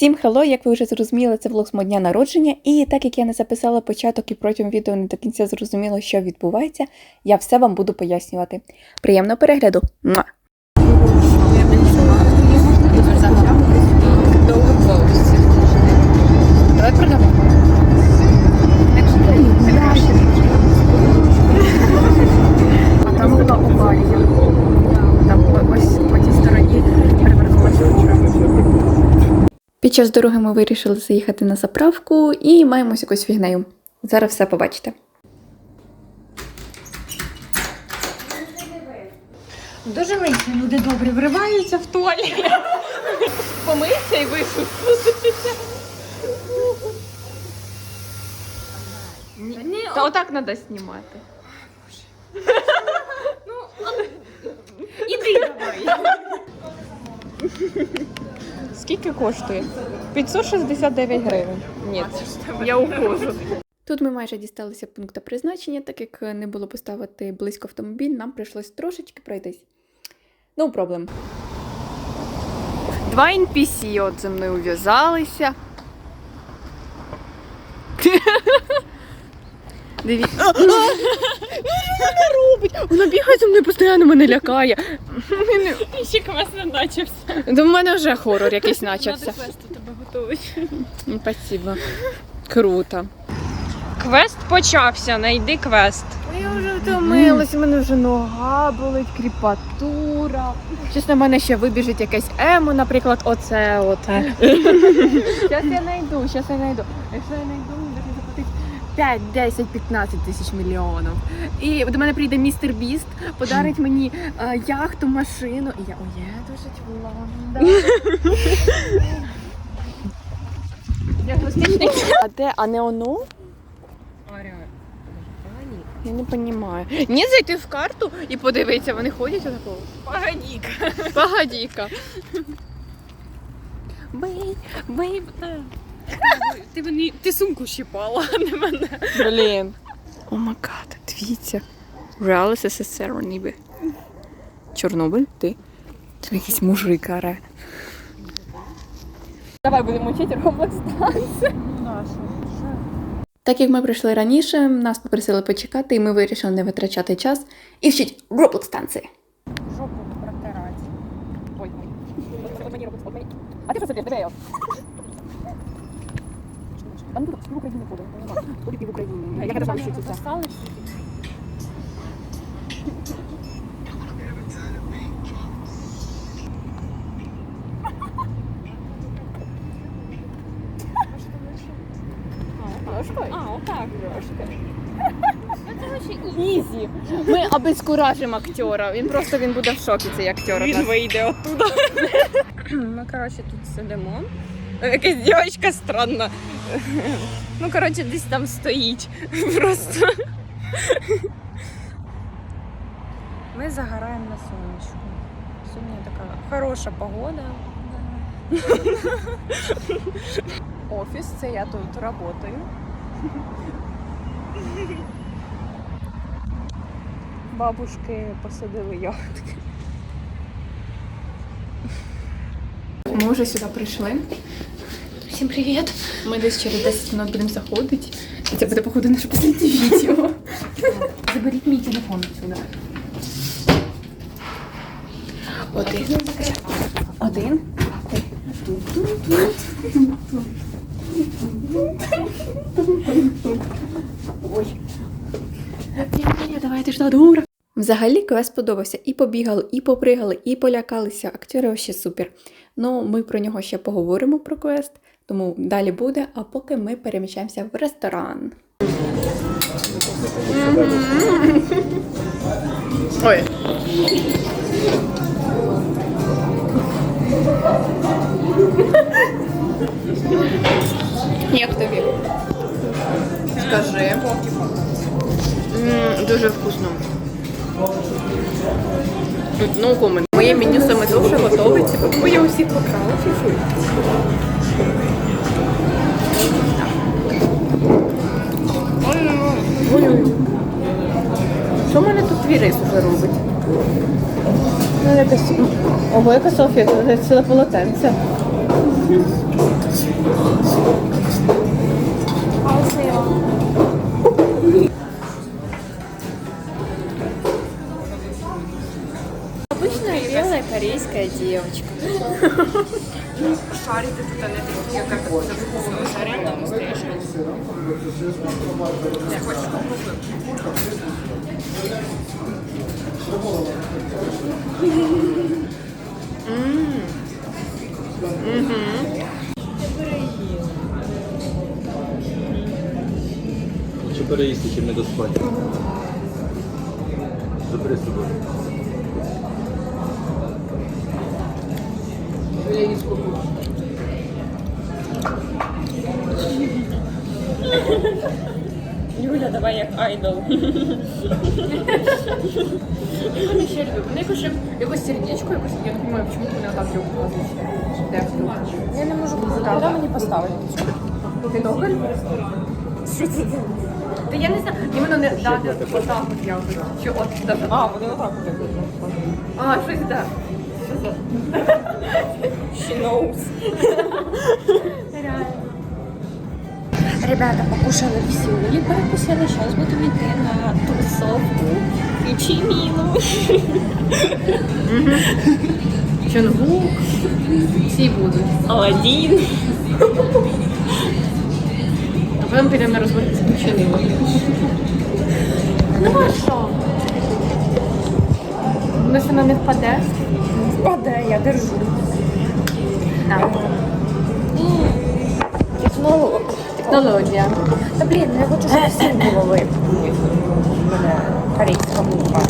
Всім хелло, як ви вже зрозуміли, це влог з мого дня народження. І так як я не записала початок і протягом відео не до кінця зрозуміло, що відбувається, я все вам буду пояснювати. Приємного перегляду! Муа! Давай Під час дороги ми вирішили заїхати на заправку і маємось якусь фігнею. Зараз все побачите. Дуже лисі люди добрі вриваються в туалет. Помийся і вийшов. Та отак треба знімати. Іди давай. Скільки коштує? 569 гривень. Ні, я ухожу. Тут ми майже дісталися пункту призначення, так як не було поставити близько автомобіль, нам прийшлось трошечки пройтись. No problem. Два NPC от зі мною ув'язалися. Дивіться. Що вона робить? Вона бігає за мною постійно мене лякає. Ще квест не начався. До мене вже хорор якийсь почався. квест у тебе готовий. Ну, Спасибо. Круто. Квест почався, найди квест. Я вже втомилась, у мене вже нога болить, кріпатура. Щось на мене ще вибіжить якесь емо, наприклад, оце от. Зараз я знайду, зараз я знайду. Якщо я 5, 10, 15 тисяч мільйонів. І до мене прийде містер Біст, подарить мені е, яхту, машину. І я уїду жити в Лондон. А де? А не оно? Я не розумію. Ні, зайти в карту і подивитися, вони ходять отако. Погодіка. Погодіка. Бей, бей. Ти мені ти сумку щипала, а не мене. Блін. О май гад, дивіться. Реал СССР ніби. Чорнобиль, ти. Це якийсь мужик аре. Давай будемо вчити Roblox танці. Так як ми прийшли раніше, нас попросили почекати, і ми вирішили не витрачати час і вчить Roblox станції. Жопу протирати. Ой, ой. Мені робить. А ти що собі? Диви. Там тут в Україні буде. Буде в Україні. Я не знаю, що це. А, отак. Ізі. Ми обезкуражимо актера. Він просто він буде в шокі, цей актер. Він вийде оттуда. Ми, коротше, тут сидимо. Якась дівчинка странна. Ну, коротше, десь там стоїть. Просто. Ми загораємо на сонечку. Сьогодні така хороша погода. Офіс, це я тут працюю. Бабушки посадили ягодки. Ми вже сюди прийшли. Всім привіт! Ми десь через 10 минут будемо заходити. І це буде, походу, наше останнє відео. Заберіть мій телефон сюди. Один. Один. Ой. Ні-ні, давайте ж дура. Взагалі квест сподобався. І побігали, і попригали, і полякалися. Актери ще супер. Ну, ми про нього ще поговоримо про квест, тому далі буде, а поки ми переміщаємося в ресторан. Ой. Як тобі? Скажи. Дуже вкусно. Ну, комент. Моє меню саме довше готовиться, бо я усіх покрала. Фу-фу. Борис вже робить. Ну, якось... Ого, яка Софія, це ціле полотенце. Обычная белая корейская девочка. Шарики тут а они такие, как это, шарят, там настоящие. Хочешь попробовать? Попробую. Переїсти, чим не доспати. Забери з собою. Я Юля, давай як айдол. Вони ще люблю. Вони якось якось сердечко, якось, я не розумію, чому вони так люблять. Я не можу куди мені поставити. Ти добре? Що це? Та я не знаю, іменно не дати отак от якось. Чи от даже. А, вони отак от. А, щось так. Що це? She knows. Реально. Ребята, покушали всю, перекусили, зараз будемо йти на тусовку. Включи міну. Чонгук. Всі будуть. Аладдін. А потім підемо на розборки з ключинами. Ну а що? Що вона не впаде? Впаде, я держу. Так. Технолог. Технологія. Та блін, я хочу, щоб всім було мене корейська мова.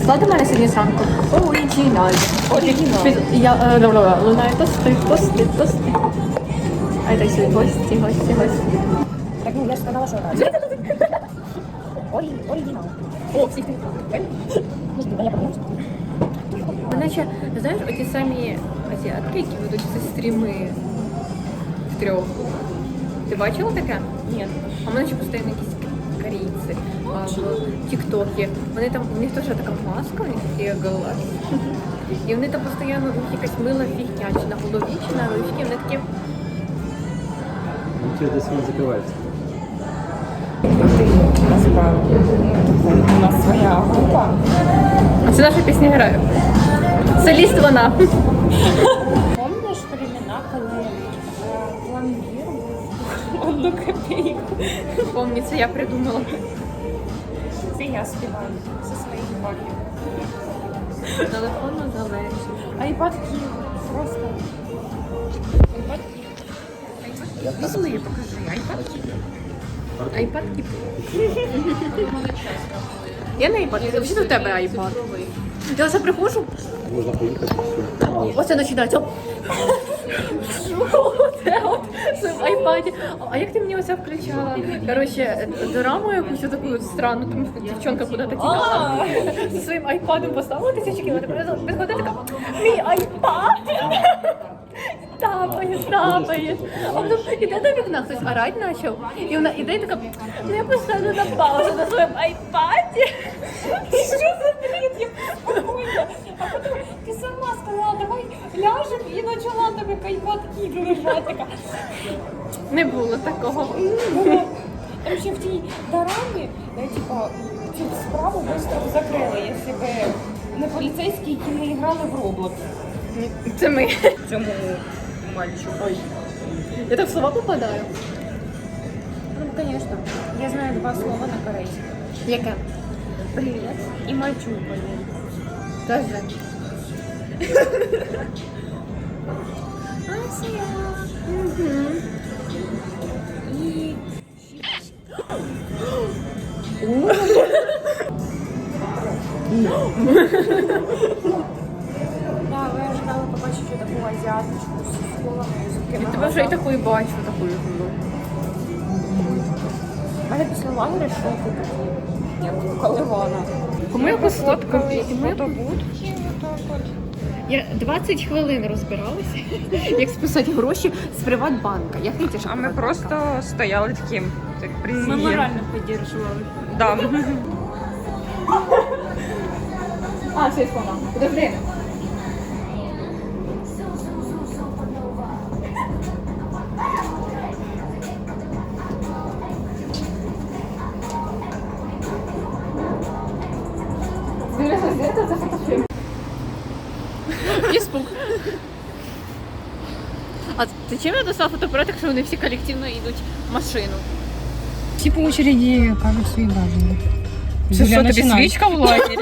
Сьогодні зранку. Оригінал. Оригінал. Я е, добре, лунає тости, тости, тости. А це сьогодні гості, гості, гості. Так, ну я ж сказала, що так. Оригінал. О, всі. Можливо, я подумала. Мене знаєш, оті самі азіатки, які ведуть ці стріми в трьох. Ти бачила таке? Ні. А в мене ще постійно якісь корейці Тіктокі. Вони там, у них теж така маска, у них такі глаз. І вони там постійно у них якась мила фігня, чи на голові, чи на ручці, вони такі. Ну, тебе десь він закривається. Насправді. У нас своя група. Це наша пісня грає. Соліст вона. Помніться, я придумала. Це я співаю зі своїх баків. Телефонно залежить. Айпад Київ. Просто. Айпад Київ. Візьми, покажи. Айпад Київ. Айпад кіп. Я на айпад. Взагалі у тебе айпад. Я оце приходжу, Можна поїхати. оце починається. Що це от в своєму айпаді? А як ти мені оце включала? Коротше, дораму якусь таку странну, тому що дівчонка куди-то тікала. Зі своїм айпадом поставила тисячу кілометрів. Підходить така, мій айпад! Тапає, тапає. А потім іде до вікна, хтось орать почав. І вона іде і така, ну я поставлю на паузу на своєму айпаді. Що за почала тебе Київ лежати. Така. Не було такого. Там ще в тій дорамі, е, типа, цю справу швидко закрили, якщо б не поліцейські, які не грали в Roblox. Це ми. Цьому мальчику. Ой. Я так в слова попадаю. Ну, звісно. Я знаю два слова на корейському. Яке? Привіт і мальчука. Даже. І Да, ви ожидали побачити таку азіаточку з колами, з Я такими тебе вже і глазами. такою бачу, такою. У мене після лагеря шоки такі, як коливана. Кому я Фоткали фоткали? фотобудки, отак от. Я 20 хвилин розбиралася, як списати гроші з Приватбанка. Я хотіла, А ми просто стояли таким, так Ми морально підтримували. Да. А, це вона. Подожди. Зачем я достав фотоапарат, якщо вони всі колективно йдуть в машину? Всі по очереді кажуть свої враження. Це Юля, що, тобі починай. свічка в лагері?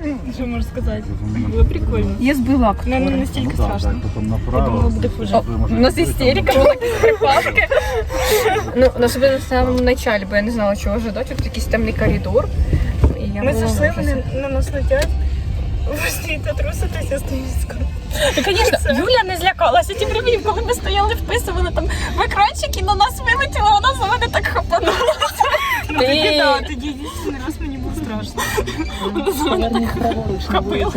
Що можу сказати? Було прикольно. Я збила актора. Ну, Не настільки страшно. Потім Я направо. думала, буде хуже. У нас істерика була якісь припадки. Ну, особливо в самому началі, бо я не знала, чого ожидати. Тут якийсь темний коридор. І я Ми була в зайшли, ужасі. вони на нас летять. Ви стоїте труситися, стоїть Звісно, Юля не злякалася. ті временем, коли ми стояли вписували там в екранчик і на нас вилетіло, вона за мене так хапанула. Ну, тоді, да, тоді єдиний раз мені було страшно. Вона за мене так хапила.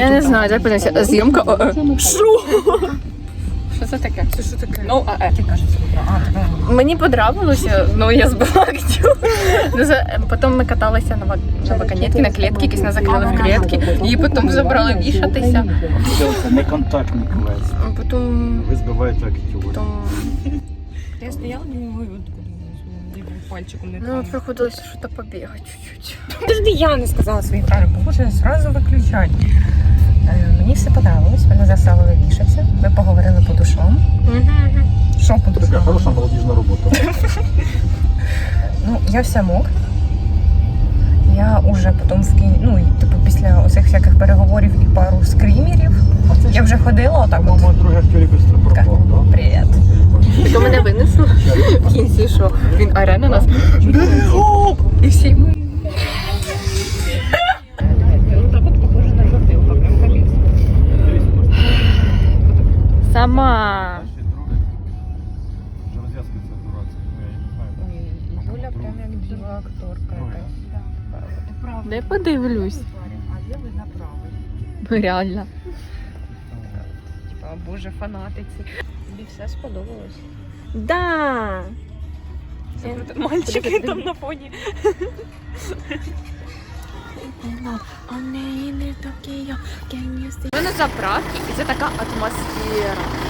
Я не знаю, дай подивимося. Зйомка ОЕ. Що? Це таке? Це що таке? Ну, АЕ. Ти кажеш, а, тебе. Мені подобалося, ну я збила актю. Ну, за- Потім ми каталися на, вак- на ваконетки, на клітки, якісь нас закрили в клітки, і потім забрали вішатися. Це неконтактний квест. А Потім, Ви збиваєте актюри. потім Я стояла, думаю, пальчиком не ну, от приходилося щось побігати чуть-чуть. Подожди, я не сказала свої правила, боже, зразу виключать. Е, Мені подобалось, мене заставили вішатися. Ми поговорили по душам. Що по Така хороша молодіжна робота. Ну, я вся мок. Я уже потім в кін... ну, і, типу, після оцих всяких переговорів і пару скрімерів. Я вже ходила отак. от. По-моєму, другий актер швидко пропав, так? Привіт. Так мене винесло в кінці, що він оре на нас. І всі ми. Сама. Вже розв'язка це дурацька. Ну, я не знаю. Юля прям як біла акторка. якась. Не подивлюсь. А лівий направий. Ну, Реально. Типа, боже, фанатиці. Тобі все сподобалось? Да. Мальчики там на фоні. Ми на заправці, і це така атмосфера.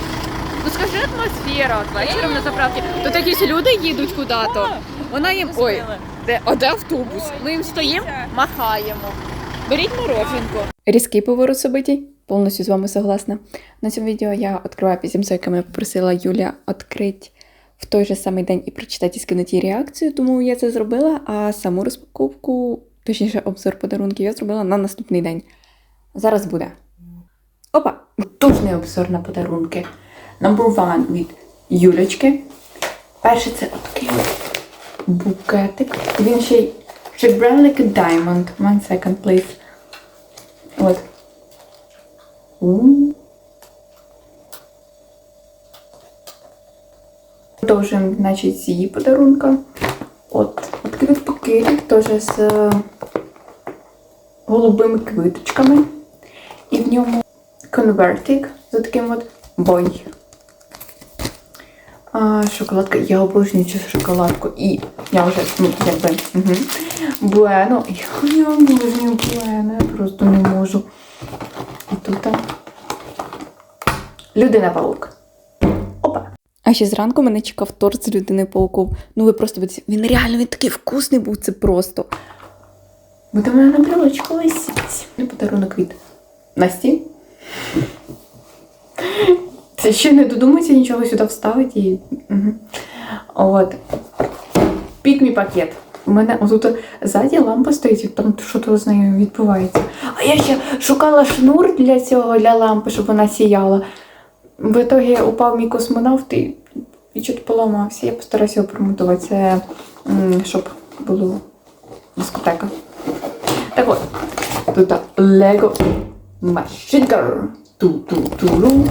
Ну скажи атмосфера, от вечором на заправці. Тут якісь люди їдуть куди-то. Вона їм. Ой, де, а де автобус? Ми їм стоїмо, махаємо. Беріть мороженку. Різкий поворот событий, повністю з вами согласна. На цьому відео я відкриваю писемцо, яке мене попросила Юля відкрити в той же самий день і прочитати і скинути їй реакцію, тому я це зробила, а саму розпаковку, точніше обзор подарунків, я зробила на наступний день. Зараз буде. Опа! Тужний обзор на подарунки. Number one від Юлечки. Перший це такий букетик. Він ще й ще a diamond. One second, please. От. Продовжуємо, значить, з її подарунка. От, такий от пакетик теж з е, голубими квиточками. І в ньому конвертик з таким от бой. А, шоколадка. Я обожнюю цю шоколадку. І я вже, ну, якби, угу. Буено. Я, я обожнюю буено, я просто не можу. І тут людина паук. Опа. А ще зранку мене чекав торт з людини пауком. Ну ви просто будете- він реально він такий вкусний був, це просто. Бо до мене на брелочку висить. І подарунок від Насті. Це ще не додумайся нічого сюди вставити і. Угу. От. Пікмі пакет. У мене отут ззаді лампа стоїть, там що з нею відбувається. А я ще шукала шнур для цього, для лампи, щоб вона сіяла. В итогі упав мій космонавт і, і чуть поламався. Я постараюся його промонтувати. Це щоб було дискотека. Так от, тут Lego Gun. Ту-ту-ту-ру.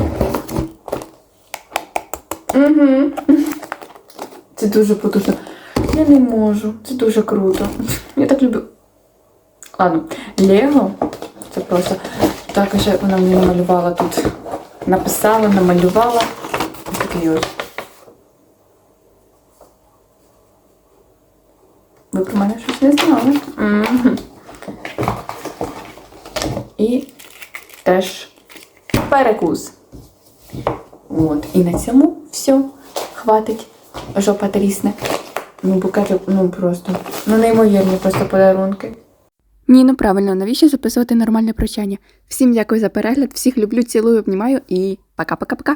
Угу. Це дуже потужно. Я не можу. Це дуже круто. Я так люблю. Ладно, Лего. Це просто також вона мені намалювала тут. Написала, намалювала. Ось такий ось. Ви про мене щось не знали. І теж перекус. От. І на цьому. Хватить. Жопа трісне. Ну, букети, ну просто. Ну, неймовірні просто подарунки. Ні, ну правильно, навіщо записувати нормальне прощання? Всім дякую за перегляд, всіх люблю, цілую, обнімаю і пока-пока-пока.